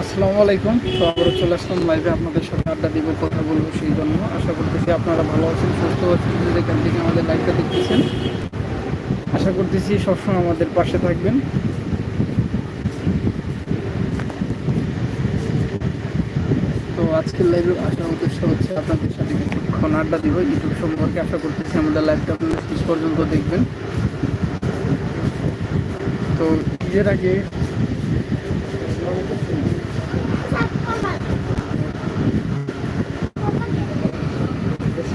আসসালামু আলাইকুম। তো আমরা চলে আসলাম লাইভে আপনাদের সাথে আড্ডা দিব, কথা বলব সেই জন্য। আশা করতেছি আপনারা ভালো আছেন, সুস্থ আছেন যেখান থেকে আমাদের লাইভটা দেখতেছেন। আশা করতেছি সবসময় আমাদের পাশে থাকবেন। তো আজকের লাইভে আসার উদ্দেশ্য হচ্ছে আপনাদের সাথে কিছুক্ষণ আড্ডা দিব। ইউটিউব সম্পর্কে আশা করতেছি আমাদের লাইভটা আপনারা শেষ পর্যন্ত দেখবেন। তো ঈদের আগে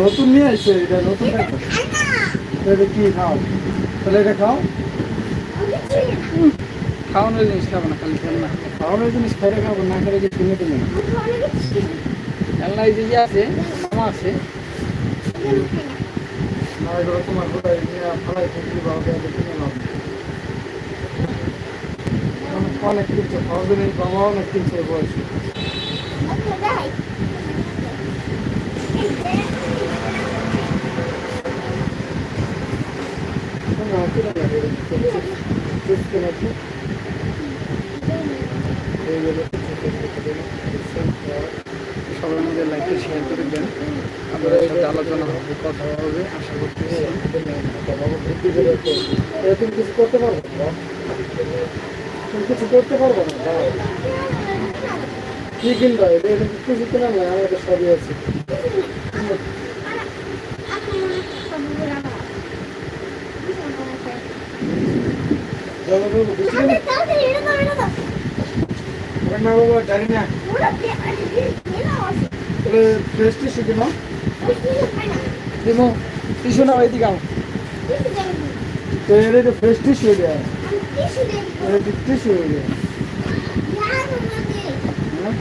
নতুন নিয়ে আসছে এটা নতুন এটা কি খাও? তাহলে এটা খাও। খাওয়ানোর জিনিস খাব না খালি খেলনা। খাওয়ানোর জিনিস খাইলে খাব না খাইলে যে কিনে দিলে খেলনা এই যে ইয়ে আছে মামা আছে। তোমার কোথায়? ফালাই বা কিনে নাও অনেক- অনেক কিনছে খাওয়া নেই বাবা অনেক এই বয়সে শোনো, কিনে দেবে, চিপস কিনে আছে। এইগুলো চিপস কিনে আছে। সবাই আমাদের লাইকটা শেয়ার করে দেন আমাদের সাথে আলোচনা হবে কথা হবে আশা করতেছি এ তুমি কিছু করতে পারব তুমি কিছু করতে পারব না। কি কিনবা এটা কিছু কেনা আমাদের সবই আছে জবা বাবু বুঝলি না না বাবা জানি না টিসু না এদিকে আও তো এর এটা ফ্রেশটি শিখে দেয় এর টিসু হয়ে যায় হ্যাঁ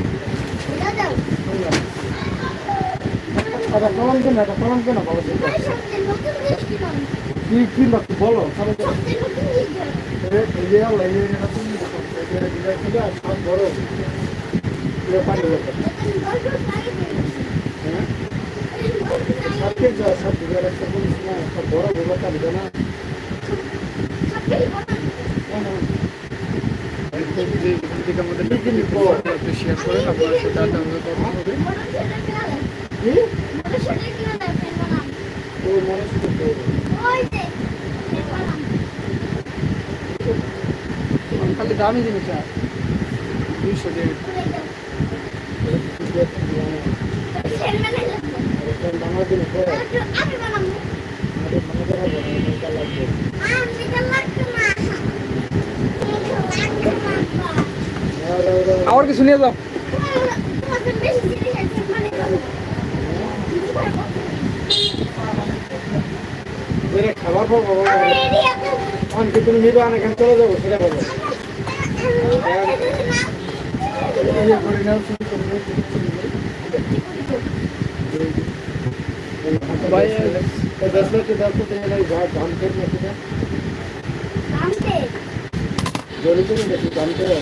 আচ্ছা কেন এটা কেন বলো? কি কি বলো বড় একটা বলিস না আমাদের শেয়ার করেন আপনার সাথে হবে কথা হবে ও মনে শুধু খালি দামি জিনিস আর দুইশো না লাগবে আমার কিছু নিয়ে যাও। খাবার পাবো তুমি নিবে অনেক চলে যাব সেটা পাবো ইয়ে করে নাও শুরু করে নাও, শুরু করে নাও। ভাই তো দশ লক্ষ দশ লক্ষ টাকা লাগে ঘর ধান করে নাকি না জড়ি করে নাকি ধান করে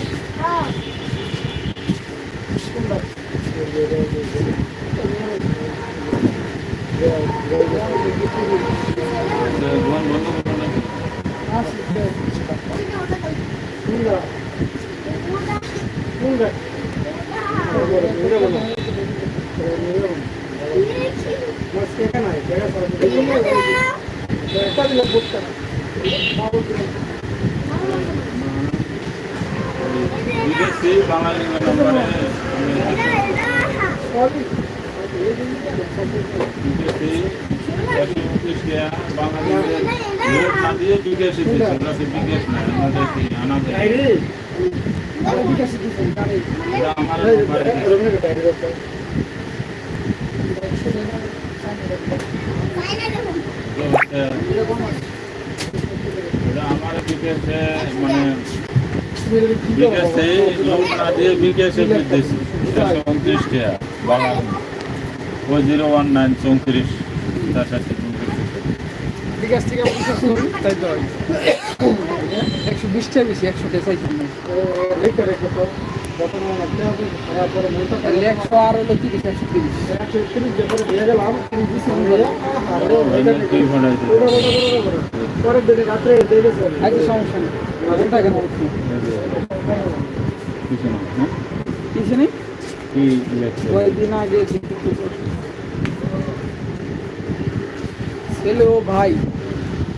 বিদেশি বাঙালি বাঙালি বিদেশি বিদেশ না আমাদের ওরা আমার বিদেশে মানে? বিকাশে লোক না দিয়ে বিকাশে টাকা বাংলা ও জিরো ওয়ান নাইন চৌত্রিশ চার ষাটটি বিকাশ থেকে পঞ্চাশ করি তাই তো। একশো বিশটা বেশি একশো টা চাইছেন রেখে রেখে একশো আগে ছেলে ও ভাই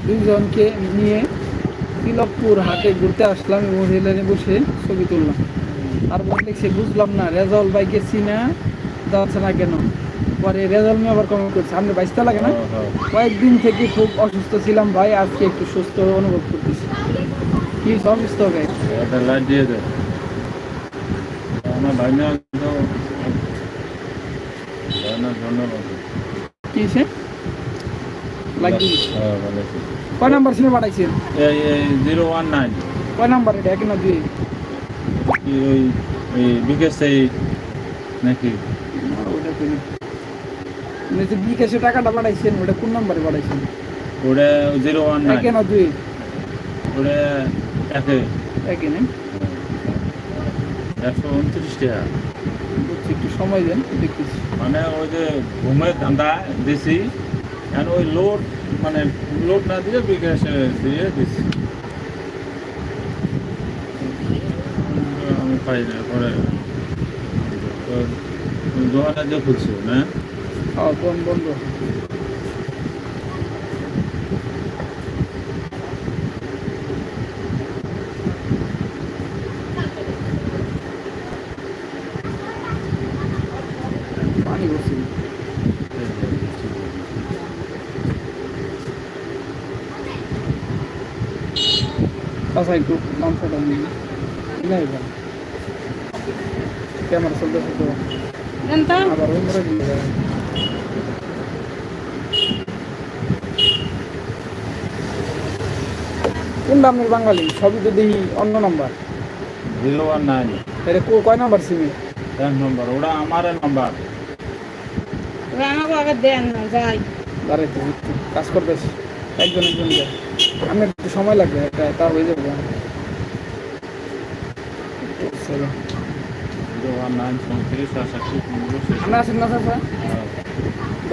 দুজনকে নিয়ে তিলকপুর হাটে ঘুরতে আসলাম এবং রেলারে বসে ছবি তুললাম। আর বলতে সে বুঝলাম না রেজাউল ভাইকে চিনা যাচ্ছে না কেন? পরে রেজাউল নিয়ে আবার কমেন্ট করছে আপনি বাইশটা লাগে না? হ্যাঁ, হ্যাঁ। কয়েকদিন থেকে খুব অসুস্থ ছিলাম ভাই আজকে একটু সুস্থ অনুভব করতেছি। কি অসুস্থ ভাই? লাইট দিয়ে দে। আমার ভাই না ভাই না কি হ্যাঁ কয় নাম্বার সিমে পাঠাইছেন? জিরো ওয়ান নাইন কয় নাম্বার এটা? এক না দুই? কি ওই এই বিকেশ এই নাকি? ওটা বিকাশে টাকাটা পাঠাইছেন ওটা কোন নাম্বারে পাঠাইছেন? ওটা জিরো ওয়ান নাইন। না দুই? ওটা একে। একে একশো উনত্রিশ টাকা। একটু সময় দেন দেখতেছি। মানে ওই যে ঘুমের ধান্দা দিছি আর ওই লোড মানে লোড না দিয়ে বিকাশে দিয়ে দিছি। আমি পাই না পরে তো দোকানটা দিয়ে খুলছি না হ্যাঁ বন বন্ধ পানি বসি আচ্ছা একটু মাংসটা নিয়ে নাই ভাই ক্যামেরা চলতেছে তো। আবার ওই মরে দিয়ে যাবে কোন নামের বাঙালি? সবই তো দেখি অন্য নাম্বার জিরো ওয়ান নাইন। এটা কো- কয় নাম্বার সিমে এক নম্বর ওটা আমার নাম্বার আমাকে আগে দেন না যাই। দাঁড়াইতে কাজ করতেছি একজন একজন। আমি একটু সময় লাগবে একটা তা হয়ে যাবে। সেভেন জিরো ওয়ান নাইন চৌত্রিশ আষাটটি পনেরো শেষ আপনার